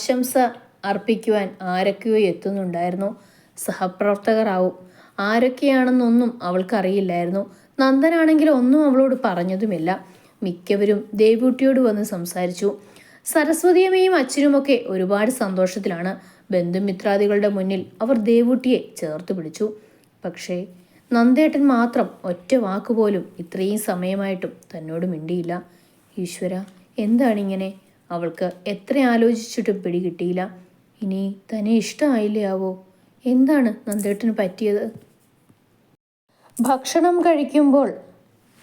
ആശംസ അർപ്പിക്കുവാൻ ആരൊക്കെയോ എത്തുന്നുണ്ടായിരുന്നു. സഹപ്രവർത്തകർ ആവും ആരൊക്കെയാണെന്നൊന്നും അവൾക്കറിയില്ലായിരുന്നു. നന്ദനാണെങ്കിൽ ഒന്നും അവളോട് പറഞ്ഞതുമില്ല. മിക്കവരും ദേവൂട്ടിയോട് വന്ന് സംസാരിച്ചു. സരസ്വതിയമ്മയും അച്ഛനുമൊക്കെ ഒരുപാട് സന്തോഷത്തിലാണ്. ബന്ധുമിത്രാദികളുടെ മുന്നിൽ അവർ ദേവൂട്ടിയെ ചേർത്ത് പിടിച്ചു. പക്ഷേ നന്ദേട്ടൻ മാത്രം ഒറ്റ വാക്കുപോലും ഇത്രയും സമയമായിട്ടും തന്നോട് മിണ്ടിയില്ല. ഈശ്വര എന്താണിങ്ങനെ അവൾക്ക് എത്ര ആലോചിച്ചിട്ടും പിടികിട്ടിയില്ല ഇനി തന്നെ ഇഷ്ടമായില്ലേ ആവോ? എന്താണ് നന്ദേട്ടന് പറ്റിയത്? ഭക്ഷണം കഴിക്കുമ്പോൾ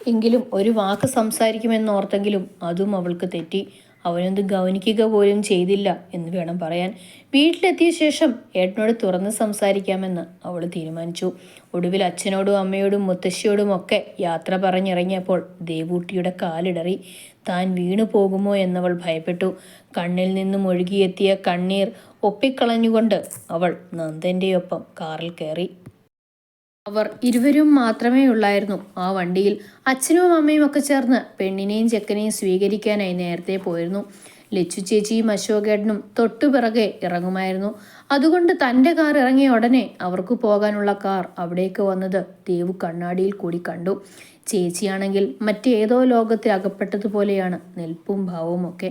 എങ്കിലും ഒരു വാക്ക് സംസാരിക്കുമെന്നോർത്തെങ്കിലും അതും അവൾക്ക് തെറ്റി. അവനൊന്ന് ഗൗനിക്കുക പോലും ചെയ്തില്ല എന്ന് വേണം പറയാൻ. വീട്ടിലെത്തിയ ശേഷം ഏട്ടനോട് തുറന്ന് സംസാരിക്കാമെന്ന് അവൾ തീരുമാനിച്ചു. ഒടുവിൽ അച്ഛനോടും അമ്മയോടും മുത്തശ്ശിയോടും ഒക്കെ യാത്ര പറഞ്ഞിറങ്ങിയപ്പോൾ ദേവൂട്ടിയുടെ കാലിടറി. താൻ വീണു പോകുമോ എന്നവൾ ഭയപ്പെട്ടു. കണ്ണിൽ നിന്നും ഒഴുകിയെത്തിയ കണ്ണീർ ഒപ്പിക്കളഞ്ഞുകൊണ്ട് അവൾ നന്ദന്റെയൊപ്പം കാറിൽ കയറി. അവർ ഇരുവരും മാത്രമേ ഉള്ളായിരുന്നു. ആ വണ്ടിയിൽ അച്ഛനും അമ്മയും ഒക്കെ ചേർന്ന് പെണ്ണിനെയും ചെക്കനെയും സ്വീകരിക്കാനായി നേരത്തെ പോയിരുന്നു. ലച്ചു ചേച്ചിയും അശോകേട്ടനും തൊട്ടുപിറകെ ഇറങ്ങുമായിരുന്നു. അതുകൊണ്ട് തന്റെ കാർ ഇറങ്ങിയ ഉടനെ അവർക്ക് പോകാനുള്ള കാർ അവിടേക്ക് വന്നത് ദേവു കണ്ണാടിയിൽ കൂടി കണ്ടു. ചേച്ചിയാണെങ്കിൽ മറ്റേതോ ലോകത്തെ അകപ്പെട്ടതുപോലെയാണ് നിൽപ്പും ഭാവവും ഒക്കെ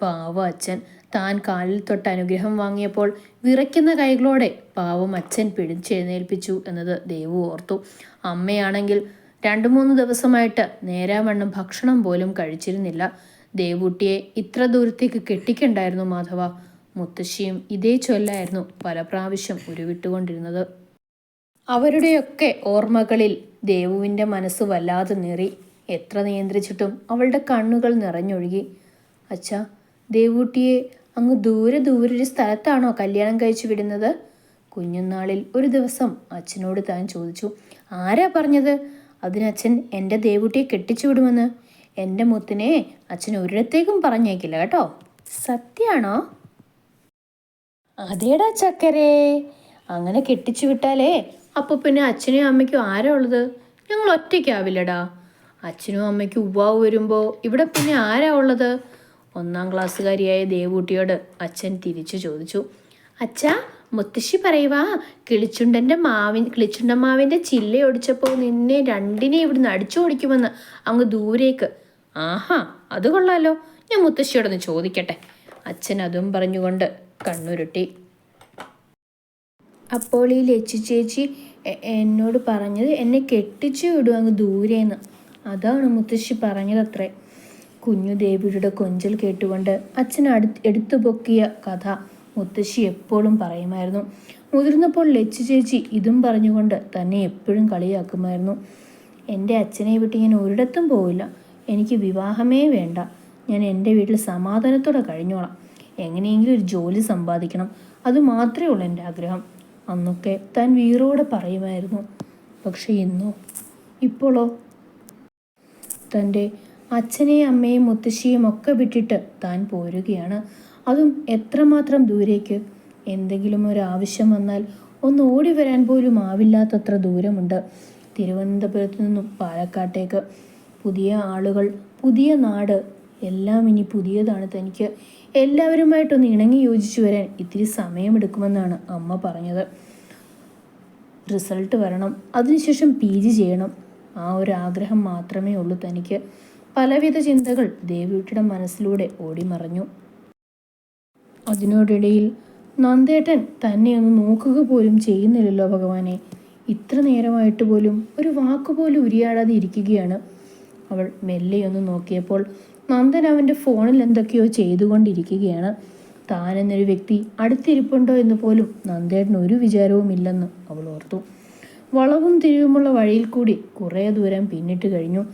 പാവ അച്ഛൻ താൻ കാലിൽ തൊട്ട് അനുഗ്രഹം വാങ്ങിയപ്പോൾ വിറയ്ക്കുന്ന കൈകളോടെ പാവം അച്ഛൻ പിടിച്ചെഴുന്നേൽപ്പിച്ചു എന്നത് ദേവു ഓർത്തു. അമ്മയാണെങ്കിൽ രണ്ടു മൂന്ന് ദിവസമായിട്ട് നേരാവണ്ണം ഭക്ഷണം പോലും കഴിച്ചിരുന്നില്ല. ദേവൂട്ടിയെ ഇത്ര ദൂരത്തേക്ക് കെട്ടിക്കണ്ടായിരുന്നു മാധവ. മുത്തശ്ശിയും ഇതേ ചൊല്ലായിരുന്നു പല പ്രാവശ്യം ഉരുവിട്ടുകൊണ്ടിരുന്നത്. അവരുടെയൊക്കെ ഓർമ്മകളിൽ ദേവുവിന്റെ മനസ്സ് വല്ലാതെ നീറി. എത്ര നിയന്ത്രിച്ചിട്ടും അവളുടെ കണ്ണുകൾ നിറഞ്ഞൊഴുകി. അച്ഛാ ദേവൂട്ടിയെ അങ്ങ് ദൂരെ ദൂരെ ഒരു സ്ഥലത്താണോ കല്യാണം കഴിച്ചു വിടുന്നത്? കുഞ്ഞുനാളിൽ ഒരു ദിവസം അച്ഛനോട് താൻ ചോദിച്ചു ആരാ പറഞ്ഞത്? അതിനച്ഛൻ എന്റെ ദേവൂട്ടിയെ കെട്ടിച്ചു വിടുമെന്ന്. എന്റെ മുത്തിനെ അച്ഛൻ ഒരിടത്തേക്കും പറഞ്ഞേക്കില്ല കേട്ടോ. സത്യാണോ? അതേടാ ചക്കരേ. അങ്ങനെ കെട്ടിച്ചു വിട്ടാലേ അപ്പോൾ പിന്നെ അച്ഛനും അമ്മയ്ക്കും ആരാ ഉള്ളത്? ഞങ്ങൾ ഒറ്റയ്ക്കാവില്ലടാ. അച്ഛനും അമ്മയ്ക്കും ഉവ്വാവ് വരുമ്പോൾ ഇവിടെ പിന്നെ ആരാ ഉള്ളത്? ഒന്നാം ക്ലാസ്സുകാരിയായ ദേവൂട്ടിയോട് അച്ഛൻ തിരിച്ചു ചോദിച്ചു. അച്ഛാ മുത്തശ്ശി പറയുവാ കിളിച്ചുണ്ടന്റെ മാവിൻ കിളിച്ചുണ്ടൻ മാവിന്റെ ചില്ല ഒടിച്ചപ്പോൾ നിന്നെ രണ്ടിനെ ഇവിടുന്ന് അടിച്ചു ഓടിക്കുമെന്ന് അങ്ങ് ദൂരേക്ക്. ആഹാ അത് കൊള്ളാലോ. ഞാൻ മുത്തശ്ശിയോടൊന്ന് ചോദിക്കട്ടെ. അച്ഛൻ അതും പറഞ്ഞുകൊണ്ട് കണ്ണുരുട്ടി. അപ്പോൾ ഈ ലച്ചു ചേച്ചി എന്നോട് പറഞ്ഞത് എന്നെ കെട്ടിച്ചു വിടും അങ്ങ് ദൂരേന്ന്. അതാണ് മുത്തശ്ശി പറഞ്ഞതത്രേ. കുഞ്ഞു ദേവിയുടെ കൊഞ്ചൽ കേട്ടുകൊണ്ട് അച്ഛൻ അടു എടുത്തു പൊക്കിയ കഥ മുത്തശ്ശി എപ്പോഴും പറയുമായിരുന്നു. മുതിർന്നപ്പോൾ ലച്ചു ചേച്ചി ഇതും പറഞ്ഞുകൊണ്ട് തന്നെ എപ്പോഴും കളിയാക്കുമായിരുന്നു. എന്റെ അച്ഛനെ വിട്ട് ഞാൻ ഒരിടത്തും പോവില്ല. എനിക്ക് വിവാഹമേ വേണ്ട. ഞാൻ എന്റെ വീട്ടിൽ സമാധാനത്തോടെ കഴിഞ്ഞോളാം. എങ്ങനെയെങ്കിലും ഒരു ജോലി സമ്പാദിക്കണം. അത് മാത്രമേ ഉള്ളൂ എന്റെ ആഗ്രഹം അന്നൊക്കെ താൻ വീറോടെ പറയുമായിരുന്നു. പക്ഷേ ഇന്നോ? ഇപ്പോളോ തന്റെ അച്ഛനെയും അമ്മയും മുത്തശ്ശിയും ഒക്കെ വിട്ടിട്ട് താൻ പോരുകയാണ്. അതും എത്രമാത്രം ദൂരേക്ക്? എന്തെങ്കിലും ഒരു ആവശ്യം വന്നാൽ ഒന്ന് ഓടി വരാൻ പോലും ആവില്ലാത്തത്ര ദൂരമുണ്ട്. തിരുവനന്തപുരത്ത് നിന്നും പാലക്കാട്ടേക്ക്. പുതിയ ആളുകൾ പുതിയ നാട് എല്ലാം ഇനി പുതിയതാണ് തനിക്ക്. എല്ലാവരുമായിട്ടൊന്ന് ഇണങ്ങി യോജിച്ചു വരാൻ ഇത്തിരി സമയമെടുക്കുമെന്നാണ് അമ്മ പറഞ്ഞത്. റിസൾട്ട് വരണം. അതിനുശേഷം പി ജി ചെയ്യണം. ആ ഒരു ആഗ്രഹം മാത്രമേ ഉള്ളൂ തനിക്ക്. പലവിധ ചിന്തകൾ ദേവിയുടെ മനസ്സിലൂടെ ഓടിമറഞ്ഞു. അതിനോടിടയിൽ നന്ദേട്ടൻ തന്നെ ഒന്ന് നോക്കുക പോലും ചെയ്യുന്നില്ലല്ലോ ഭഗവാനെ. ഇത്ര നേരമായിട്ട് പോലും ഒരു വാക്കുപോലും ഉരിയാടാതെ ഇരിക്കുകയാണ്. അവൾ മെല്ലെ ഒന്ന് നോക്കിയപ്പോൾ നന്ദൻ അവന്റെ ഫോണിൽ എന്തൊക്കെയോ ചെയ്തുകൊണ്ടിരിക്കുകയാണ്. താൻ എന്നൊരു വ്യക്തി അടുത്തിരിപ്പുണ്ടോ എന്ന് പോലും നന്ദേട്ടന് ഒരു വിചാരവും ഇല്ലെന്ന് അവൾ ഓർത്തു. വളവും തിരിവുമുള്ള വഴിയിൽ കൂടി കുറേ ദൂരം പിന്നിട്ട് കഴിഞ്ഞു.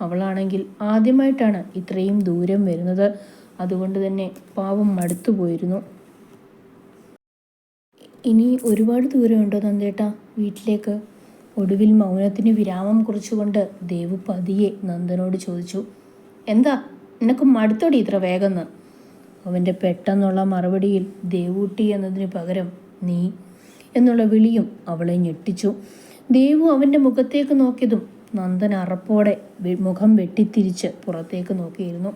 അവളാണെങ്കിൽ ആദ്യമായിട്ടാണ് ഇത്രയും ദൂരം വരുന്നത്. അതുകൊണ്ട് തന്നെ പാവം മടുത്തു പോയിരുന്നു. ഇനി ഒരുപാട് ദൂരമുണ്ടോ നന്ദേട്ട? വീട്ടിലേക്ക്. ഒടുവിൽ മൗനത്തിന് വിരാമം കുറിച്ചുകൊണ്ട് ദേവു പതിയെ നന്ദനോട് ചോദിച്ചു എന്താ? നിനക്ക് മടുത്തോടി ഇത്ര വേഗം അവന്റെ പെട്ടെന്നുള്ള മറുപടിയിൽ ദേവൂട്ടി എന്നതിന് പകരം നീ എന്നുള്ള വിളിയും അവളെ ഞെട്ടിച്ചു. ദേവു അവന്റെ മുഖത്തേക്ക് നോക്കിയതും നന്ദൻ അറപ്പോടെ മുഖം വെട്ടിത്തിരിച്ച് പുറത്തേക്ക് നോക്കിയിരുന്നു.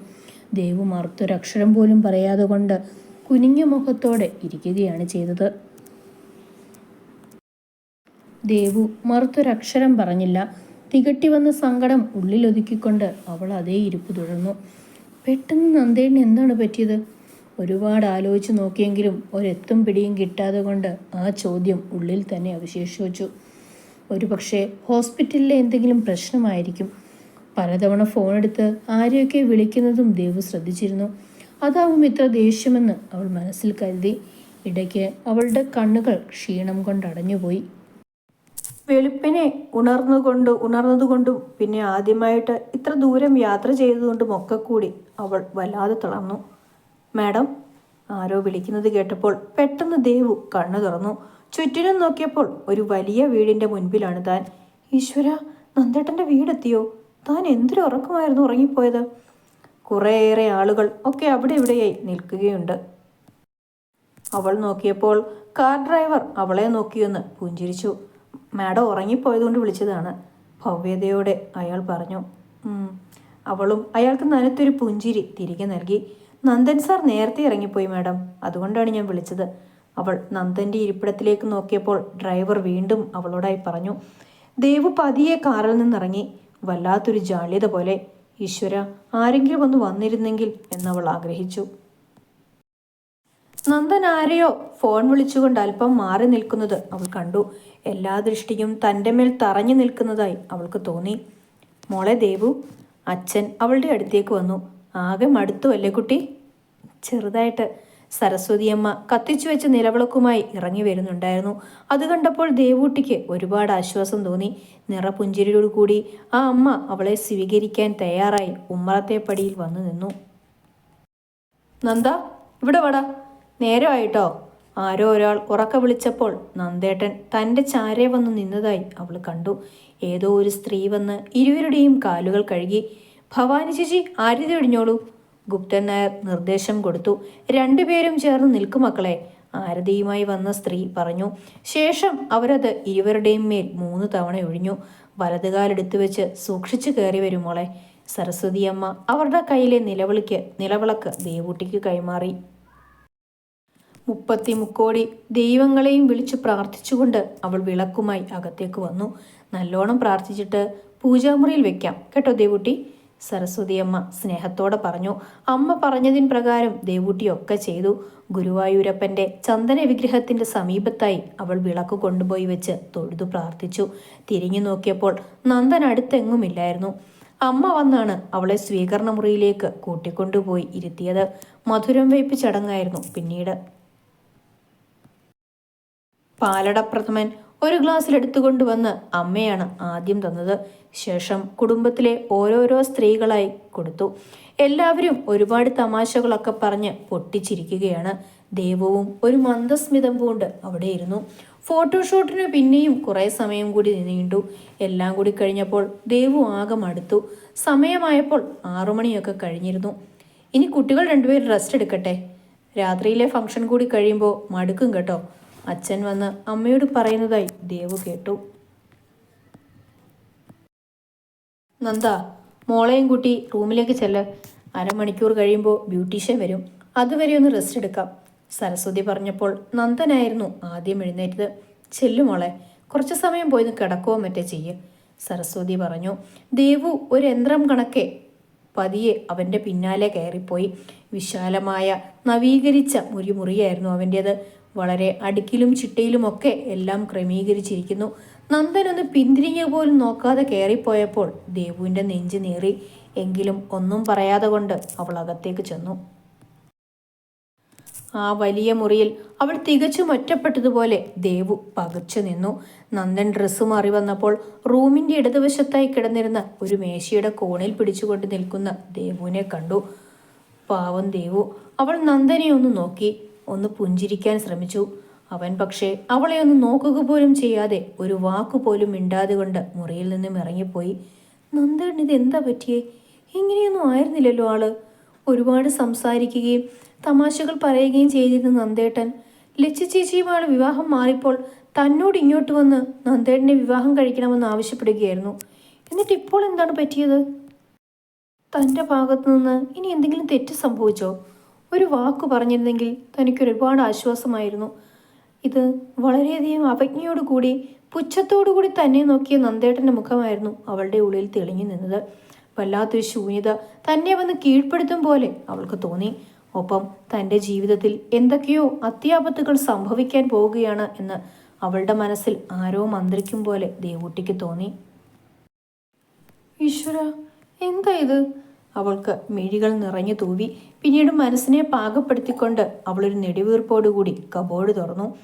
ദേവു മറുത്തൊരക്ഷരം പോലും പറയാതെ കൊണ്ട് കുനിഞ്ഞ മുഖത്തോടെ ഇരിക്കുകയാണ് ചെയ്തത്. ദേവു മറുത്തൊരക്ഷരം പറഞ്ഞില്ല. തികട്ടി വന്ന സങ്കടം ഉള്ളിലൊതുക്കിക്കൊണ്ട് അവൾ അതേ ഇരിപ്പ് തുടർന്നു. പെട്ടെന്ന് നന്ദേണ്ണ എന്താണ് പറ്റിയത്? ഒരുപാട് ആലോചിച്ച് നോക്കിയെങ്കിലും ഒരെത്തും പിടിയും കിട്ടാതെ കൊണ്ട് ആ ചോദ്യം ഉള്ളിൽ തന്നെ അവശേഷിച്ചു. ഒരു പക്ഷേ ഹോസ്പിറ്റലിലെ എന്തെങ്കിലും പ്രശ്നമായിരിക്കും. പലതവണ ഫോണെടുത്ത് ആരെയൊക്കെ വിളിക്കുന്നതും ദേവു ശ്രദ്ധിച്ചിരുന്നു. അതാവും ഇത്ര ദേഷ്യമെന്ന് അവൾ മനസ്സിൽ കരുതി. ഇടയ്ക്ക് അവളുടെ കണ്ണുകൾ ക്ഷീണം കൊണ്ടടഞ്ഞുപോയി വെളുപ്പിനെ ഉണർന്നുകൊണ്ട് ഉണർന്നതുകൊണ്ടും പിന്നെ ആദ്യമായിട്ട് ഇത്ര ദൂരം യാത്ര ചെയ്തതുകൊണ്ടും ഒക്കെ കൂടി അവൾ വല്ലാതെ തളർന്നു. മാഡം ആരോ വിളിക്കുന്നത് കേട്ടപ്പോൾ പെട്ടെന്ന് ദേവു കണ്ണു തുറന്നു. ചുറ്റിനും നോക്കിയപ്പോൾ ഒരു വലിയ വീടിന്റെ മുൻപിലാണ് താൻ. ഈശ്വര നന്ദേട്ടന്റെ വീടെത്തിയോ? താൻ എന്തൊരു ഉറക്കമായിരുന്നു ഉറങ്ങിപ്പോയത്. കുറേയേറെ ആളുകൾ ഒക്കെ അവിടെ ഇവിടെയായി നിൽക്കുകയുണ്ട്. അവൾ നോക്കിയപ്പോൾ കാർ ഡ്രൈവർ അവളെ നോക്കിയൊന്ന് പുഞ്ചിരിച്ചു. മാഡം ഉറങ്ങിപ്പോയതുകൊണ്ട് വിളിച്ചതാണ് ഭവ്യതയോടെ അയാൾ പറഞ്ഞു. അവളും അയാൾക്ക് നനത്തൊരു പുഞ്ചിരി തിരികെ നൽകി. നന്ദൻ സാർ നേരത്തെ ഇറങ്ങിപ്പോയി മാഡം. അതുകൊണ്ടാണ് ഞാൻ വിളിച്ചത്. അവൾ നന്ദന്റെ ഇരിപ്പിടത്തിലേക്ക് നോക്കിയപ്പോൾ ഡ്രൈവർ വീണ്ടും അവളോടായി പറഞ്ഞു ദേവു പതിയെ കാറിൽ നിന്നിറങ്ങി. വല്ലാത്തൊരു ജാള്യത പോലെ. ഈശ്വര ആരെങ്കിലും ഒന്ന് വന്നിരുന്നെങ്കിൽ എന്നവൾ ആഗ്രഹിച്ചു. നന്ദൻ ആരെയോ ഫോൺ വിളിച്ചുകൊണ്ട് അല്പം മാറി നിൽക്കുന്നത് അവൾ കണ്ടു. എല്ലാ ദൃഷ്ടിയും തന്റെ മേൽ തറഞ്ഞു നിൽക്കുന്നതായി അവൾക്ക് തോന്നി. മോളെ ദേവു അച്ഛൻ അവളുടെ അടുത്തേക്ക് വന്നു. ആകെ മടുത്തു അല്ലേ കുട്ടി? ചെറുതായിട്ട് സരസ്വതിയമ്മ കത്തിച്ചു വെച്ച നിലവിളക്കുമായി ഇറങ്ങി വരുന്നുണ്ടായിരുന്നു. അത് കണ്ടപ്പോൾ ദേവൂട്ടിക്ക് ഒരുപാട് ആശ്വാസം തോന്നി. നിറപുഞ്ചിരിയോടുകൂടി ആ അമ്മ അവളെ സ്വീകരിക്കാൻ തയ്യാറായി ഉമ്മറത്തെ പടിയിൽ വന്നു നിന്നു. നന്ദ ഇവിടെ വാടാ. നേരമായിട്ടോ? ആരോ ഒരാൾ ഉറക്ക വിളിച്ചപ്പോൾ നന്ദേട്ടൻ തന്റെ ചാരെ വന്ന് നിന്നതായി അവൾ കണ്ടു. ഏതോ ഒരു സ്ത്രീ വന്ന് ഇരുവരുടെയും കാലുകൾ കഴുകി ഭവാനി ചേച്ചി ആര്യത ഒഴിഞ്ഞോളൂ ഗുപ്തൻ നായർ നിർദ്ദേശം കൊടുത്തു. രണ്ടുപേരും ചേർന്ന് നിൽക്കും മക്കളെ ആരതിയുമായി വന്ന സ്ത്രീ പറഞ്ഞു. ശേഷം അവരത് ഇരുവരുടെയും മേൽ മൂന്ന് തവണ ഒഴിഞ്ഞു. വലതുകാലെടുത്തു വെച്ച് സൂക്ഷിച്ചു കയറി വരും മോളെ സരസ്വതിയമ്മ. അവരുടെ കയ്യിലെ നിലവിളിക്ക് നിലവിളക്ക് ദേവൂട്ടിക്ക് കൈമാറി. മുപ്പത്തി മുക്കോടി ദൈവങ്ങളെയും വിളിച്ചു പ്രാർത്ഥിച്ചുകൊണ്ട് അവൾ വിളക്കുമായി അകത്തേക്ക് വന്നു. നല്ലോണം പ്രാർത്ഥിച്ചിട്ട് പൂജാമുറിയിൽ വെക്കാം. കേട്ടോ ദേവൂട്ടി? സരസ്വതിയമ്മ സ്നേഹത്തോടെ പറഞ്ഞു. അമ്മ പറഞ്ഞതിൻ പ്രകാരം ദേവൂട്ടി ഒക്കെ ചെയ്തു. ഗുരുവായൂരപ്പന്റെ ചന്ദന വിഗ്രഹത്തിന്റെ സമീപത്തായി അവൾ വിളക്ക് കൊണ്ടുപോയി വെച്ച് തൊഴുതു പ്രാർത്ഥിച്ചു. തിരിഞ്ഞു നോക്കിയപ്പോൾ നന്ദൻ അടുത്തെങ്ങുമില്ലായിരുന്നു. അമ്മ വന്നാണ് അവളെ സ്വീകരണ മുറിയിലേക്ക് കൂട്ടിക്കൊണ്ടുപോയി ഇരുത്തിയത്. മധുരം വയ്പ് ചടങ്ങായിരുന്നു പിന്നീട്. പാലടപ്രഥമൻ ഒരു ഗ്ലാസ്സിൽ എടുത്തുകൊണ്ടുവന്ന് അമ്മയാണ് ആദ്യം തന്നത്. ശേഷം കുടുംബത്തിലെ ഓരോരോ സ്ത്രീകളായി കൊടുത്തു. എല്ലാവരും ഒരുപാട് തമാശകളൊക്കെ പറഞ്ഞ് പൊട്ടിച്ചിരിക്കുകയാണ്. ദൈവവും ഒരു മന്ദസ്മിതം പൂണ്ട് അവിടെ ഇരുന്നു. ഫോട്ടോഷൂട്ടിന് പിന്നെയും കുറേ സമയം കൂടി നീണ്ടു. എല്ലാം കൂടി കഴിഞ്ഞപ്പോൾ ദേവു ആകെ മടുത്തു. സമയമായപ്പോൾ ആറുമണിയൊക്കെ കഴിഞ്ഞിരുന്നു. ഇനി കുട്ടികൾ രണ്ടുപേരും റെസ്റ്റ് എടുക്കട്ടെ. രാത്രിയിലെ ഫംഗ്ഷൻ കൂടി കഴിയുമ്പോൾ മടുക്കും കേട്ടോ. അച്ഛൻ വന്ന് അമ്മയോട് പറയുന്നതായി ദേവു കേട്ടു. നന്ദ മോളെയും കൂട്ടി റൂമിലേക്ക് ചെല്ല്. അരമണിക്കൂർ കഴിയുമ്പോൾ ബ്യൂട്ടീഷ്യൻ വരും. അതുവരെ ഒന്ന് റെസ്റ്റ് എടുക്കാം. സരസ്വതി പറഞ്ഞപ്പോൾ നന്ദനായിരുന്നു ആദ്യം എഴുന്നേറ്റത്. ചെല്ലു മോളെ കുറച്ച് സമയം പോയി കിടക്കുകയോ മറ്റേ ചെയ്യ്. സരസ്വതി പറഞ്ഞു ദേവു ഒരു യന്ത്രം കണക്കെ. പതിയെ അവന്റെ പിന്നാലെ കയറിപ്പോയി. വിശാലമായ നവീകരിച്ച ഒരു മുറിയായിരുന്നു അവന്റേത് വളരെ അടുക്കിലും ചിട്ടയിലുമൊക്കെ എല്ലാം ക്രമീകരിച്ചിരിക്കുന്നു. നന്ദനൊന്ന് പിന്തിരിഞ്ഞു പോലും നോക്കാതെ കയറിപ്പോയപ്പോൾ ദേവുവിന്റെ നെഞ്ച് നേറി. എങ്കിലും ഒന്നും പറയാതെ കൊണ്ട് അവൾ അകത്തേക്ക് ചെന്നു. ആ വലിയ മുറിയിൽ അവൾ തികച്ചും ഒറ്റപ്പെട്ടതുപോലെ ദേവു പകച്ചു നിന്നു. നന്ദൻ ഡ്രസ്സ് മാറി വന്നപ്പോൾ റൂമിന്റെ ഇടതുവശത്തായി കിടന്നിരുന്ന ഒരു മേശയുടെ കോണിൽ പിടിച്ചുകൊണ്ട് നിൽക്കുന്ന ദേവുവിനെ കണ്ടു. പാവം ദേവു അവൾ നന്ദനെ ഒന്ന് നോക്കി. ഒന്ന് പുഞ്ചിരിക്കാൻ ശ്രമിച്ചു. അവൻ പക്ഷേ അവളെ ഒന്ന് നോക്കുക പോലും ചെയ്യാതെ ഒരു വാക്കു പോലും മിണ്ടാതെ കൊണ്ട് മുറിയിൽ നിന്നും ഇറങ്ങിപ്പോയി. നന്ദേട്ടൻ ഇത് എന്താ പറ്റിയേ? ഇങ്ങനെയൊന്നും ആയിരുന്നില്ലല്ലോ ആൾ. ഒരുപാട് സംസാരിക്കുകയും തമാശകൾ പറയുകയും ചെയ്തിരുന്ന നന്ദേട്ടൻ ലച്ചു വിവാഹം മാറിപ്പോൾ തന്നോട് ഇങ്ങോട്ട് വന്ന് നന്ദേട്ടനെ വിവാഹം കഴിക്കണമെന്ന് ആവശ്യപ്പെടുകയായിരുന്നു. എന്നിട്ട് ഇപ്പോൾ എന്താണ് പറ്റിയത്? തന്റെ ഭാഗത്തു നിന്ന് ഇനി എന്തെങ്കിലും തെറ്റ് സംഭവിച്ചോ? ഒരു വാക്ക് പറഞ്ഞിരുന്നെങ്കിൽ തനിക്ക് ഒരുപാട് ആശ്വാസമായിരുന്നു. ഇത് വളരെയധികം അവജ്ഞയോടുകൂടി പുച്ഛത്തോടുകൂടി തന്നെ നോക്കിയ നന്ദേട്ടന്റെ മുഖമായിരുന്നു അവളുടെ ഉള്ളിൽ തെളിഞ്ഞു നിന്നത്. വല്ലാത്തൊരു ശൂന്യത തന്നെ വന്ന് കീഴ്പ്പെടുത്തും പോലെ അവൾക്ക് തോന്നി. ഒപ്പം തന്റെ ജീവിതത്തിൽ എന്തൊക്കെയോ അത്യാപത്തുകൾ സംഭവിക്കാൻ പോവുകയാണ് എന്ന് അവളുടെ മനസ്സിൽ ആരോ മന്ത്രിക്കും പോലെ ദേവൂട്ടിക്ക് തോന്നി. ഈശ്വര എന്താ ഇത്? അവൾക്ക് മിഴികൾ നിറഞ്ഞു തൂവി. പിന്നീട് മനസ്സിനെ പാകപ്പെടുത്തിക്കൊണ്ട് അവളൊരു നെടുവീർപ്പോടുകൂടി കബോർഡ് തുറന്നു.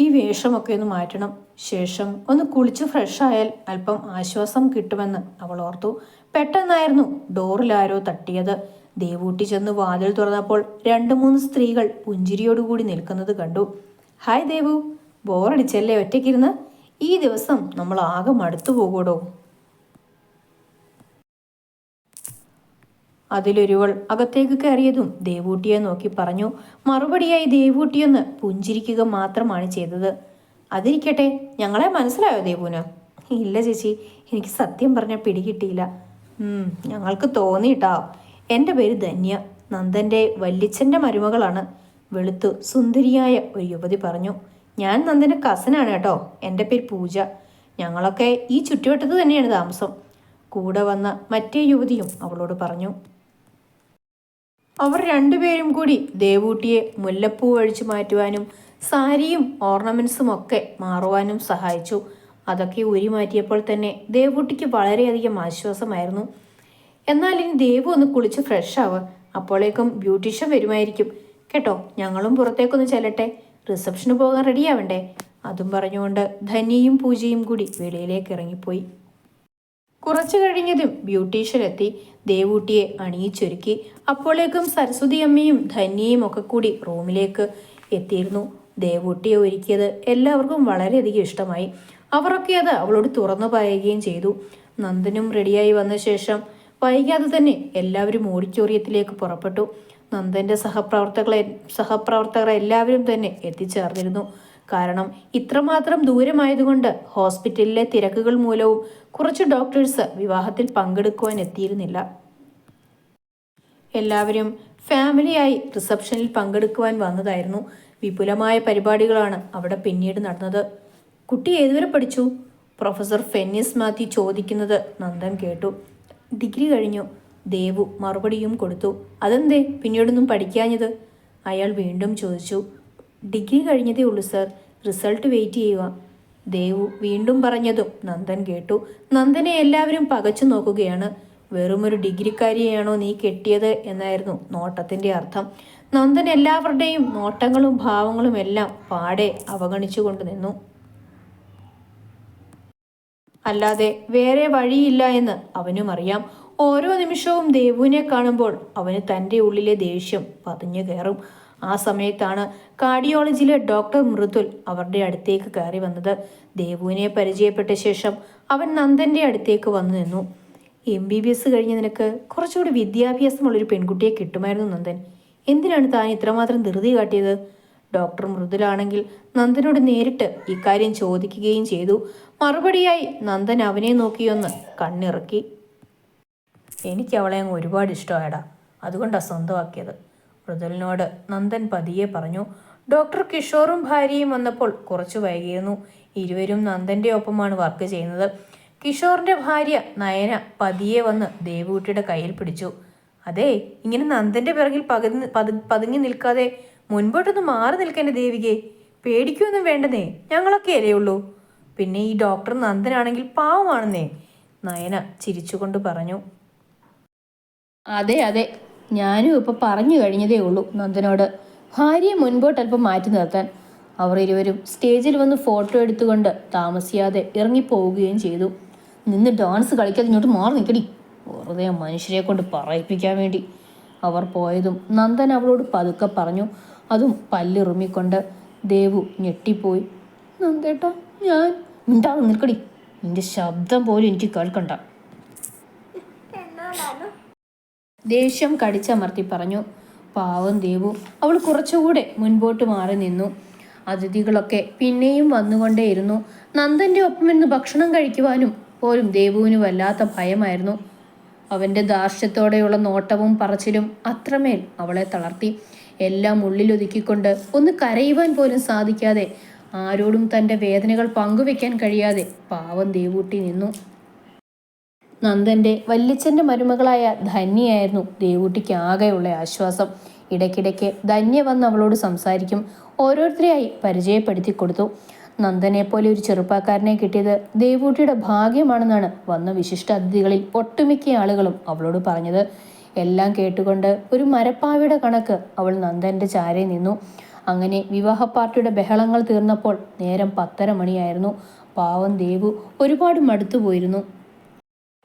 ഈ വേഷമൊക്കെ ഒന്ന് മാറ്റണം. ശേഷം ഒന്ന് കുളിച്ച് ഫ്രഷായാൽ അല്പം ആശ്വാസം കിട്ടുമെന്ന് അവൾ ഓർത്തു. പെട്ടെന്നായിരുന്നു ഡോറിലാരോ തട്ടിയത്. ദേവൂട്ടി ചെന്ന് വാതിൽ തുറന്നപ്പോൾ രണ്ട് മൂന്ന് സ്ത്രീകൾ പുഞ്ചിരിയോടുകൂടി നിൽക്കുന്നത് കണ്ടു. ഹായ് ദേവു ബോറടിച്ചല്ലേ ഒറ്റയ്ക്കിരുന്ന്? ഈ ദിവസം നമ്മൾ ആകെ മടുത്തു പോകൂടോ? അതിലൊരുവൾ അകത്തേക്ക് കയറിയതും ദേവൂട്ടിയെ നോക്കി പറഞ്ഞു മറുപടിയായി ദേവൂട്ടിയൊന്ന് പുഞ്ചിരിക്കുക മാത്രമാണ് ചെയ്തത്. അതിരിക്കട്ടെ ഞങ്ങളെ മനസ്സിലായോ ദേവുന്? ഇല്ല ചേച്ചി എനിക്ക് സത്യം പറഞ്ഞാൽ പിടികിട്ടിയില്ല. ഞങ്ങൾക്ക് തോന്നിയിട്ടാ എന്റെ പേര് ധന്യ. നന്ദന്റെ വല്യച്ഛന്റെ മരുമകളാണ്. വെളുത്തു സുന്ദരിയായ ഒരു യുവതി പറഞ്ഞു ഞാൻ നന്ദന്റെ കസനാണ് കേട്ടോ എന്റെ പേര് പൂജ. ഞങ്ങളൊക്കെ ഈ ചുറ്റുവട്ടത്ത് തന്നെയാണ് താമസം. കൂടെ വന്ന മറ്റേ യുവതിയും അവളോട് പറഞ്ഞു അവർ രണ്ടുപേരും കൂടി ദേവൂട്ടിയെ മുല്ലപ്പൂ അഴിച്ചു മാറ്റുവാനും സാരിയും ഓർണമെന്റ്സും ഒക്കെ മാറുവാനും സഹായിച്ചു. അതൊക്കെ ഉരി മാറ്റിയപ്പോൾ തന്നെ ദേവൂട്ടിക്ക് വളരെയധികം ആശ്വാസമായിരുന്നു. എന്നാൽ ഇനി ദേവു ഒന്ന് കുളിച്ച് ഫ്രഷ് ആവുക അപ്പോഴേക്കും ബ്യൂട്ടീഷ്യൻ വരുമായിരിക്കും. കേട്ടോ ഞങ്ങളും പുറത്തേക്കൊന്ന് ചെല്ലട്ടെ. റിസപ്ഷന് പോകാൻ റെഡിയാവണ്ടേ അതും പറഞ്ഞുകൊണ്ട് ധനിയും പൂജയും കൂടി വെളിയിലേക്ക് ഇറങ്ങിപ്പോയി. കുറച്ചു കഴിഞ്ഞതും ബ്യൂട്ടീഷ്യൻ എത്തി. ദേവൂട്ടിയെ അണിയിച്ചൊരുക്കി അപ്പോഴേക്കും സരസ്വതി അമ്മയും ധന്യയും ഒക്കെ കൂടി റൂമിലേക്ക് എത്തിയിരുന്നു. ദേവൂട്ടിയെ ഒരുക്കിയത് എല്ലാവർക്കും വളരെയധികം ഇഷ്ടമായി. അവരൊക്കെ അത് അവളോട് തുറന്നു പറയുകയും ചെയ്തു. നന്ദനും റെഡിയായി വന്ന ശേഷം വൈകാതെ തന്നെ എല്ലാവരും ഓഡിറ്റോറിയത്തിലേക്ക് പുറപ്പെട്ടു. നന്ദന്റെ സഹപ്രവർത്തകളെ സഹപ്രവർത്തകർ എല്ലാവരും തന്നെ എത്തിച്ചേർന്നിരുന്നു. കാരണം ഇത്രമാത്രം ദൂരമായതുകൊണ്ട് ഹോസ്പിറ്റലിലെ തിരക്കുകൾ മൂലവും കുറച്ച് ഡോക്ടേഴ്സ് വിവാഹത്തിൽ പങ്കെടുക്കുവാൻ എത്തിയിരുന്നില്ല എല്ലാവരും ഫാമിലിയായി റിസപ്ഷനിൽ പങ്കെടുക്കുവാൻ വന്നതായിരുന്നു. വിപുലമായ പരിപാടികളാണ് അവിടെ പിന്നീട് നടന്നത്. കുട്ടി ഏതുവരെ പഠിച്ചു? പ്രൊഫസർ ഫെന്നിസ് മാത്യു ചോദിക്കുന്നത് നന്ദൻ കേട്ടു. ഡിഗ്രി കഴിഞ്ഞു. ദേവു മറുപടിയും കൊടുത്തു. അതെന്തേ? പിന്നീടൊന്നും പഠിക്കാഞ്ഞത്? അയാൾ വീണ്ടും ചോദിച്ചു. ഡിഗ്രി കഴിഞ്ഞതേ ഉള്ളൂ സർ റിസൾട്ട് വെയിറ്റ് ചെയ്യുക. ദേവു വീണ്ടും പറഞ്ഞതും നന്ദൻ കേട്ടു. നന്ദനെ എല്ലാവരും പകച്ചു നോക്കുകയാണ്. വെറുമൊരു ഡിഗ്രിക്കാരിയാണോ നീ കെട്ടിയത് എന്നായിരുന്നു നോട്ടത്തിന്റെ അർത്ഥം. നന്ദൻ എല്ലാവരുടെയും നോട്ടങ്ങളും ഭാവങ്ങളും എല്ലാം പാടെ അവഗണിച്ചുകൊണ്ട് നിന്നു. അല്ലാതെ വേറെ വഴിയില്ല എന്ന് അവനും അറിയാം. ഓരോ നിമിഷവും ദേവുവിനെ കാണുമ്പോൾ അവന് തന്റെ ഉള്ളിലെ ദേഷ്യം പതിഞ്ഞു കയറും. ആ സമയത്താണ് കാർഡിയോളജിയിലെ ഡോക്ടർ മൃദുൽ അവരുടെ അടുത്തേക്ക് കയറി വന്നത്. ദേവുവിനെ പരിചയപ്പെട്ട ശേഷം അവൻ നന്ദന്റെ അടുത്തേക്ക് വന്നു നിന്നു. എം ബി ബി എസ് കഴിഞ്ഞ നിനക്ക് കുറച്ചുകൂടി വിദ്യാഭ്യാസമുള്ളൊരു പെൺകുട്ടിയെ കിട്ടുമായിരുന്നു നന്ദൻ. എന്തിനാണ് താൻ ഇത്രമാത്രം ധൃതി കാട്ടിയത്? ഡോക്ടർ മൃദുലാണെങ്കിൽ നന്ദനോട് നേരിട്ട് ഇക്കാര്യം ചോദിക്കുകയും ചെയ്തു. മറുപടിയായി നന്ദൻ അവനെ നോക്കിയൊന്ന് കണ്ണിറക്കി. എനിക്ക് അവളെ അങ്ങ് ഒരുപാട് ഇഷ്ടമായടാ. അതുകൊണ്ടാണ് സ്വന്തമാക്കിയത്. മൃദുലിനോട് നന്ദൻ പതിയെ പറഞ്ഞു ഡോക്ടർ കിഷോറും ഭാര്യയും വന്നപ്പോൾ കുറച്ചു വൈകിയിരുന്നു. ഇരുവരും നന്ദന്റെ ഒപ്പമാണ് വർക്ക് ചെയ്യുന്നത്. കിഷോറിന്റെ ഭാര്യ നയന പതിയെ വന്ന് ദേവൂട്ടിയുടെ കയ്യിൽ പിടിച്ചു. അതെ ഇങ്ങനെ നന്ദന്റെ പിറകിൽ പകുതി പതു- പതുങ്ങി നിൽക്കാതെ മുൻപോട്ടൊന്ന് മാറി നിൽക്കേണ്ട ദേവികെ? പേടിക്കൊന്നും വേണ്ടതേ ഞങ്ങളൊക്കെ അല്ലേ ഉള്ളൂ. പിന്നെ ഈ ഡോക്ടർ നന്ദനാണെങ്കിൽ പാവമാണെന്നേ. നയന ചിരിച്ചുകൊണ്ട് പറഞ്ഞു. അതെ അതെ. ഞാനും ഇപ്പോൾ പറഞ്ഞു കഴിഞ്ഞതേ ഉള്ളൂ നന്ദനോട്. ഭാര്യയെ മുൻപോട്ട് അല്പം മാറ്റി നിർത്താൻ. അവർ ഇരുവരും സ്റ്റേജിൽ വന്ന് ഫോട്ടോ എടുത്തുകൊണ്ട് താമസിയാതെ ഇറങ്ങിപ്പോവുകയും ചെയ്തു. നിന്ന് ഡാൻസ് കളിക്കാതെ ഇങ്ങോട്ട് മാറി നിൽക്കടി. വെറുതെ മനുഷ്യരെ കൊണ്ട് പറയിപ്പിക്കാൻ വേണ്ടി. അവർ പോയതും നന്ദൻ അവളോട് പതുക്കെ പറഞ്ഞു. അതും പല്ലിറുമിക്കൊണ്ട് ദേവു ഞെട്ടിപ്പോയി. നന്ദേട്ടാ ഞാൻ. മിണ്ടാതെ നിൽക്കടി. നിന്റെ ശബ്ദം പോലും എനിക്ക് കേൾക്കണ്ട. ദേഷ്യം കടിച്ചമർത്തി പറഞ്ഞു പാവം ദേവു അവൾ കുറച്ചുകൂടെ മുൻപോട്ട് മാറി നിന്നു. അതിഥികളൊക്കെ പിന്നെയും വന്നുകൊണ്ടേയിരുന്നു. നന്ദന്റെ ഒപ്പം ഇന്ന് ഭക്ഷണം കഴിക്കുവാനും പോലും ദേവുവിന് വല്ലാത്ത ഭയമായിരുന്നു. അവന്റെ ദാർഷ്യത്തോടെയുള്ള നോട്ടവും പറച്ചിലും അത്രമേൽ അവളെ തളർത്തി. എല്ലാം ഉള്ളിലൊതുക്കിക്കൊണ്ട് ഒന്ന് കരയുവാൻ പോലും സാധിക്കാതെ ആരോടും തന്റെ വേദനകൾ പങ്കുവെക്കാൻ കഴിയാതെ പാവം ദേവൂട്ടി നിന്നു. നന്ദന്റെ വല്യച്ഛന്റെ മരുമകളായ ധന്യയായിരുന്നു ദേവൂട്ടിക്ക് ആകെയുള്ള ആശ്വാസം. ഇടയ്ക്കിടയ്ക്ക് ധന്യ വന്ന് അവളോട് സംസാരിക്കും. ഓരോരുത്തരെയായി പരിചയപ്പെടുത്തി കൊടുത്തു. നന്ദനെ പോലെ ഒരു ചെറുപ്പക്കാരനെ കിട്ടിയത് ദേവൂട്ടിയുടെ ഭാഗ്യമാണെന്നാണ് വന്ന വിശിഷ്ട അതിഥികളിൽ ഒട്ടുമിക്ക ആളുകളും അവളോട് പറഞ്ഞത്. എല്ലാം കേട്ടുകൊണ്ട് ഒരു മരപ്പാവയുടെ കണക്ക് അവൾ നന്ദന്റെ ചാരെ നിന്നു. അങ്ങനെ വിവാഹ പാർട്ടിയുടെ ബഹളങ്ങൾ തീർന്നപ്പോൾ നേരം പത്തര മണിയായിരുന്നു. പാവം ദേവു ഒരുപാട് മടുത്തു പോയിരുന്നു.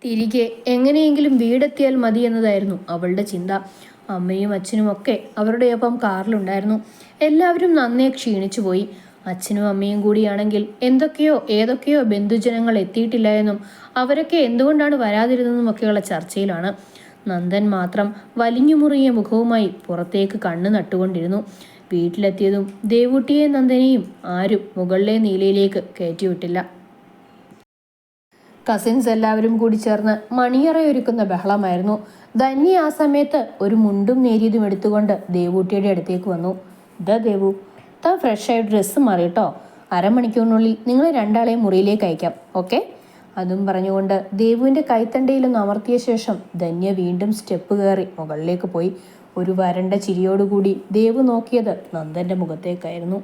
തിരികെ എങ്ങനെയെങ്കിലും വീടെത്തിയാൽ മതി എന്നതായിരുന്നു അവളുടെ ചിന്ത. അമ്മയും അച്ഛനും ഒക്കെ അവരുടെയൊപ്പം കാറിലുണ്ടായിരുന്നു. എല്ലാവരും നന്നേ ക്ഷീണിച്ചു പോയി. അച്ഛനും അമ്മയും കൂടിയാണെങ്കിൽ എന്തൊക്കെയോ ഏതൊക്കെയോ ബന്ധുജനങ്ങൾ എത്തിയിട്ടില്ല എന്നും അവരൊക്കെ എന്തുകൊണ്ടാണ് വരാതിരുന്നതും ഒക്കെയുള്ള ചർച്ചയിലാണ്. നന്ദൻ മാത്രം വലിഞ്ഞു മുറിയ മുഖവുമായി പുറത്തേക്ക് കണ്ണ് നട്ടുകൊണ്ടിരുന്നു. വീട്ടിലെത്തിയതും ദേവൂട്ടിയെ നന്ദനെയും ആരും മുകളിലെ നീലയിലേക്ക് കയറ്റിവിട്ടില്ല. കസിൻസ് എല്ലാവരും കൂടി ചേർന്ന് മണിയറയൊരുക്കുന്ന ബഹളമായിരുന്നു. ധന്യ ആ സമയത്ത് ഒരു മുണ്ടും നേരിയതും എടുത്തുകൊണ്ട് ദേവൂട്ടിയുടെ അടുത്തേക്ക് വന്നു. ദ ദേവു താൻ ആയി ഡ്രസ്സ് മാറിയിട്ടോ അരമണിക്കൂറിനുള്ളിൽ നിങ്ങൾ രണ്ടാളെയും മുറിയിലേക്ക് അയക്കാം ഓക്കെ? അതും പറഞ്ഞുകൊണ്ട് ദേവുവിന്റെ കൈത്തണ്ടയിലൊന്ന് അമർത്തിയ ശേഷം ധന്യ വീണ്ടും സ്റ്റെപ്പ് കയറി മുകളിലേക്ക് പോയി. ഒരു വരണ്ട ചിരിയോടുകൂടി ദേവു നോക്കിയത് നന്ദന്റെ മുഖത്തേക്കായിരുന്നു.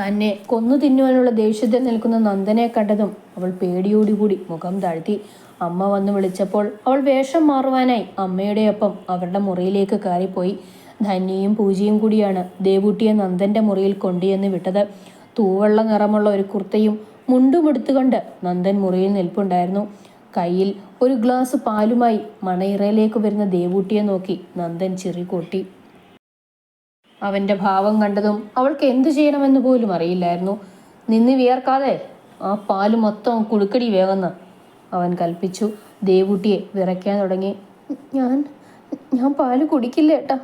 തന്നെ കൊന്നു തിന്നുവാനുള്ള ദേഷ്യത്തിൽ നിൽക്കുന്ന നന്ദനെ കണ്ടതും അവൾ പേടിയോടുകൂടി മുഖം താഴ്ത്തി. അമ്മ വന്ന് വിളിച്ചപ്പോൾ അവൾ വേഷം മാറുവാനായി അമ്മയുടെ ഒപ്പം അവരുടെ മുറിയിലേക്ക് കയറിപ്പോയി. ധന്യയും പൂജയും കൂടിയാണ് ദേവൂട്ടിയെ നന്ദന്റെ മുറിയിൽ കൊണ്ടുവന്ന് വിട്ടത്. തൂവെള്ള നിറമുള്ള ഒരു കുർത്തയും മുണ്ടുമെടുത്തുകൊണ്ട് നന്ദൻ മുറിയിൽ നിൽപ്പുണ്ടായിരുന്നു. കയ്യിൽ ഒരു ഗ്ലാസ് പാലുമായി മണയിറയിലേക്ക് വരുന്ന ദേവൂട്ടിയെ നോക്കി നന്ദൻ ചിറി അവന്റെ ഭാവം കണ്ടതും അവൾക്ക് എന്തു ചെയ്യണമെന്ന് പോലും അറിയില്ലായിരുന്നു. നിന്ന് വിയർക്കാതെ ആ പാൽ മൊത്തം കുടുക്കടി വേഗന്ന് അവൻ കൽപ്പിച്ചു. ദേവൂട്ടിയെ വിറയ്ക്കാൻ തുടങ്ങി. ഞാൻ ഞാൻ പാൽ കുടിക്കില്ല ഏട്ടാ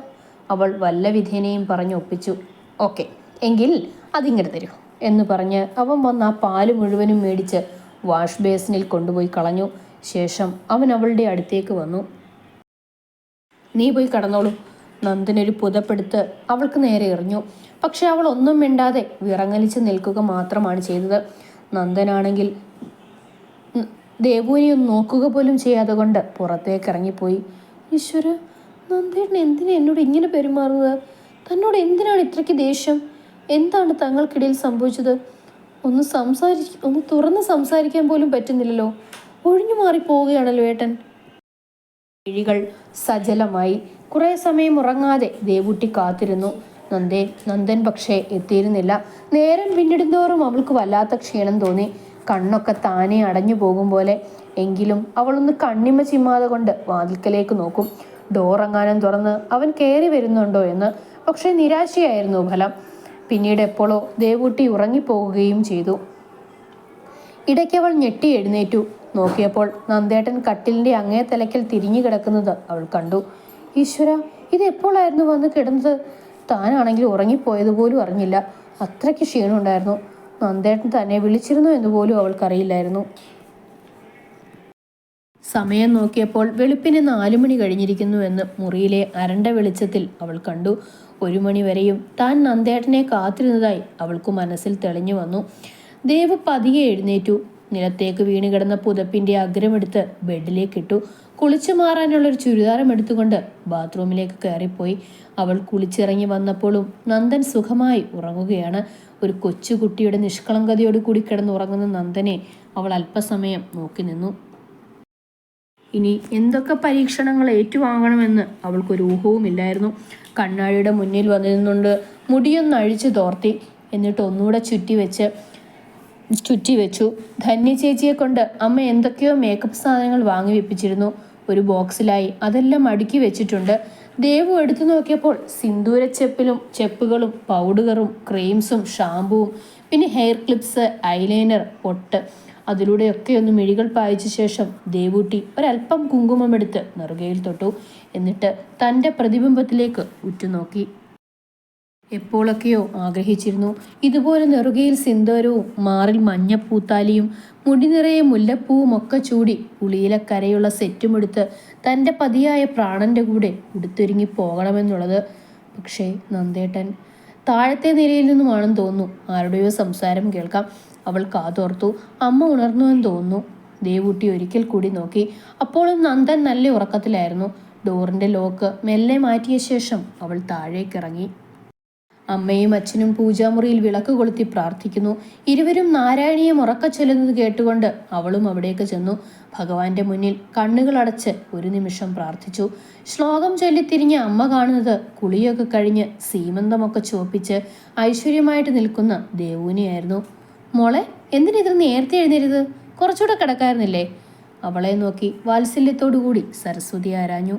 അവൾ വല്ല വിധേനയും പറഞ്ഞ് ഒപ്പിച്ചു. ഓക്കെ എങ്കിൽ അതിങ്ങനെ തരൂ എന്ന് പറഞ്ഞ് അവൻ വന്ന് ആ പാൽ മുഴുവനും മേടിച്ച് വാഷ് ബേസിനിൽ കൊണ്ടുപോയി കളഞ്ഞു. ശേഷം അവൻ അവളുടെ അടുത്തേക്ക് വന്നു. നീ പോയി കടന്നോളൂ. നന്ദനൊരു പുതപ്പെടുത്ത് അവൾക്ക് നേരെ എറിഞ്ഞു. പക്ഷെ അവൾ ഒന്നും മിണ്ടാതെ വിറങ്ങലിച്ച് നിൽക്കുക മാത്രമാണ് ചെയ്തത്. നന്ദനാണെങ്കിൽ ഉം, ദേവുവിനെ ഒന്ന് നോക്കുക പോലും ചെയ്യാതെ കൊണ്ട് പുറത്തേക്ക് ഇറങ്ങിപ്പോയി. ഈശ്വര നന്ദേട്ടൻ എന്തിനാ എന്നോട് ഇങ്ങനെ പെരുമാറുന്നത്? തന്നോട് എന്തിനാണ് ഇത്രയ്ക്ക് ദേഷ്യം? എന്താണ് തങ്ങൾക്കിടയിൽ സംഭവിച്ചത്? ഒന്ന് സംസാരി ഒന്ന് തുറന്ന് സംസാരിക്കാൻ പോലും പറ്റുന്നില്ലല്ലോ. ഒഴിഞ്ഞു മാറി പോവുകയാണല്ലോ ഏട്ടൻ. കിഴികൾ സജലമായി. കുറേ സമയം ഉറങ്ങാതെ ദേവുട്ടി കാത്തിരുന്നു. നന്ദേ നന്ദൻ പക്ഷേ എത്തിയിരുന്നില്ല. നേരം പിന്നിടുന്തോറും അവൾക്ക് വല്ലാത്ത ക്ഷീണം തോന്നി. കണ്ണൊക്കെ താനെ അടഞ്ഞു പോകും പോലെ. എങ്കിലും അവളൊന്ന് കണ്ണിമ ചിമ്മാതെ കൊണ്ട് വാതിൽക്കലേക്ക് നോക്കും. ഡോറങ്ങാനും തുറന്ന് അവൻ കയറി വരുന്നുണ്ടോ എന്ന് പക്ഷേ നിരാശയായിരുന്നു ഫലം. പിന്നീട് എപ്പോഴോ ദേവൂട്ടി ഉറങ്ങിപ്പോകുകയും ചെയ്തു. ഇടയ്ക്ക് അവൾ ഞെട്ടി എഴുന്നേറ്റു. നോക്കിയപ്പോൾ നന്ദേട്ടൻ കട്ടിലിന്റെ അങ്ങേ തലയ്ക്കൽ തിരിഞ്ഞു കിടക്കുന്നത് അവൾ കണ്ടു. ഈശ്വര ഇത് എപ്പോഴായിരുന്നു വന്ന് കിടന്നത്? താനാണെങ്കിൽ ഉറങ്ങിപ്പോയതുപോലും അറിഞ്ഞില്ല. അത്രയ്ക്ക് ക്ഷീണമുണ്ടായിരുന്നു. നന്ദേട്ടൻ തന്നെ വിളിച്ചിരുന്നു എന്ന് പോലും അവൾക്കറിയില്ലായിരുന്നു. സമയം നോക്കിയപ്പോൾ വെളുപ്പിന് നാലു മണി കഴിഞ്ഞിരിക്കുന്നുവെന്ന് മുറിയിലെ അരണ്ട വെളിച്ചത്തിൽ അവൾ കണ്ടു. ഒരു മണി വരെയും താൻ നന്ദേട്ടനെ കാത്തിരുന്നതായി അവൾക്ക് മനസ്സിൽ തെളിഞ്ഞു വന്നു. ദേവ് പതിയെ എഴുന്നേറ്റു. നിലത്തേക്ക് വീണ് കിടന്ന പുതപ്പിന്റെ അഗ്രമെടുത്ത് ബെഡിലേക്ക് ഇട്ടു കുളിച്ചു മാറാനുള്ള ഒരു ചുരിദാരം എടുത്തുകൊണ്ട് ബാത്റൂമിലേക്ക് കയറിപ്പോയി. അവൾ കുളിച്ചിറങ്ങി വന്നപ്പോഴും നന്ദൻ സുഖമായി ഉറങ്ങുകയാണ്. ഒരു കൊച്ചുകുട്ടിയുടെ നിഷ്കളങ്കതയോട് കൂടി കിടന്നുറങ്ങുന്ന നന്ദനെ അവൾ അല്പസമയം നോക്കി നിന്നു. ഇനി എന്തൊക്കെ പരീക്ഷണങ്ങൾ ഏറ്റുവാങ്ങണമെന്ന് അവൾക്കൊരു ഊഹവുമില്ലായിരുന്നു കണ്ണാടിയുടെ മുന്നിൽ വന്നിരുന്നുകൊണ്ട് മുടിയൊന്നഴിച്ചു തോർത്തി. എന്നിട്ട് ഒന്നുകൂടെ ചുറ്റി വെച്ച് ചുറ്റി വെച്ചു. ധന്യ ചേച്ചിയെ കൊണ്ട് അമ്മ എന്തൊക്കെയോ മേക്കപ്പ് സാധനങ്ങൾ വാങ്ങി വെപ്പിച്ചിരുന്നു. ഒരു ബോക്സിലായി അതെല്ലാം അടുക്കി വെച്ചിട്ടുണ്ട്. ദേവു എടുത്തു നോക്കിയപ്പോൾ സിന്ദൂര ചെപ്പിലും ചെപ്പുകളും പൗഡറും ക്രീംസും ഷാമ്പുവും പിന്നെ ഹെയർ ക്ലിപ്സ് ഐലൈനർ പൊട്ട്. അതിലൂടെയൊക്കെ ഒന്ന് മിഴികൾ പായിച്ച ശേഷം ദേവൂട്ടി ഒരല്പം കുങ്കുമമെടുത്ത് നെറുകയിൽ തൊട്ടു. എന്നിട്ട് തന്റെ പ്രതിബിംബത്തിലേക്ക് ഉറ്റുനോക്കി. എപ്പോഴൊക്കെയോ ആഗ്രഹിച്ചിരുന്നു. ഇതുപോലെ നെറുകയിൽ സിന്ദൂരവും മാറിൽ മഞ്ഞപ്പൂത്താലിയും മുടി നിറയെ മുല്ലപ്പൂവും ഒക്കെ ചൂടി പുളിയിലക്കരയുള്ള സെറ്റുമെടുത്ത് തന്റെ പതിയായ പ്രാണന്റെ കൂടെ ഉടുത്തൊരുങ്ങി പോകണമെന്നുള്ളത്. പക്ഷേ നന്ദേട്ടൻ താഴത്തെ നിലയിൽ നിന്നുമാണെന്ന് തോന്നുന്നു. ആരുടെയോ സംസാരം കേൾക്കാം. അവൾ കാതോർത്തു. അമ്മ ഉണർന്നു എന്ന് തോന്നുന്നു. ദേവൂട്ടി ഒരിക്കൽ കൂടി നോക്കി. അപ്പോഴും നന്ദൻ നല്ല ഉറക്കത്തിലായിരുന്നു. ഡോറിന്റെ ലോക്ക് മെല്ലെ മാറ്റിയ ശേഷം അവൾ താഴേക്കിറങ്ങി. അമ്മയും അച്ഛനും പൂജാമുറിയിൽ വിളക്ക് കൊളുത്തി പ്രാർത്ഥിക്കുന്നു. ഇരുവരും നാരായണീയം ഉറക്ക ചെല്ലുന്നത് കേട്ടുകൊണ്ട് അവളും അവിടേക്ക് ചെന്നു. ഭഗവാന്റെ മുന്നിൽ കണ്ണുകൾ അടച്ച് ഒരു നിമിഷം പ്രാർത്ഥിച്ചു. ശ്ലോകം ചൊല്ലിത്തിരിഞ്ഞ അമ്മ കാണുന്നത് കുളിയൊക്കെ കഴിഞ്ഞ് സീമന്തമൊക്കെ ചുവപ്പിച്ച് ഐശ്വര്യമായിട്ട് നിൽക്കുന്ന ദേവൂനെയായിരുന്നു മോളെ എന്തിനിതിൽ നേരത്തെ എഴുന്നേരുത് കുറച്ചുകൂടെ കിടക്കായിരുന്നില്ലേ? അവളെ നോക്കി വാത്സല്യത്തോടു കൂടി സരസ്വതി ആരാഞ്ഞു.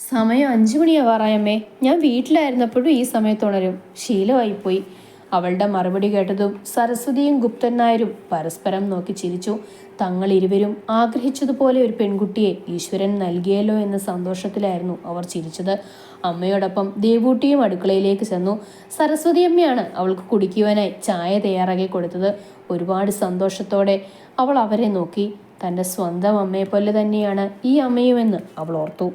സമയം അഞ്ചു മണിയാവാറായമ്മേ ഞാൻ വീട്ടിലായിരുന്നപ്പോഴും ഈ സമയത്തുണരും ശീലമായിപ്പോയി. അവളുടെ മറുപടി കേട്ടതും സരസ്വതിയും ഗുപ്തൻ നായരും പരസ്പരം നോക്കി ചിരിച്ചു. തങ്ങൾ ഇരുവരും ആഗ്രഹിച്ചതുപോലെ ഒരു പെൺകുട്ടിയെ ഈശ്വരൻ നൽകിയല്ലോ എന്ന സന്തോഷത്തിലായിരുന്നു അവർ ചിരിച്ചത്. അമ്മയോടൊപ്പം ദേവൂട്ടിയും അടുക്കളയിലേക്ക് ചെന്നു. സരസ്വതി അമ്മയാണ് അവൾക്ക് കുടിക്കുവാനായി ചായ തയ്യാറാക്കി കൊടുത്തത്. ഒരുപാട് സന്തോഷത്തോടെ അവൾ അവരെ നോക്കി. തന്റെ സ്വന്തം അമ്മയെപ്പോലെ തന്നെയാണ് ഈ അമ്മയുമെന്ന് അവൾ ഓർത്തു.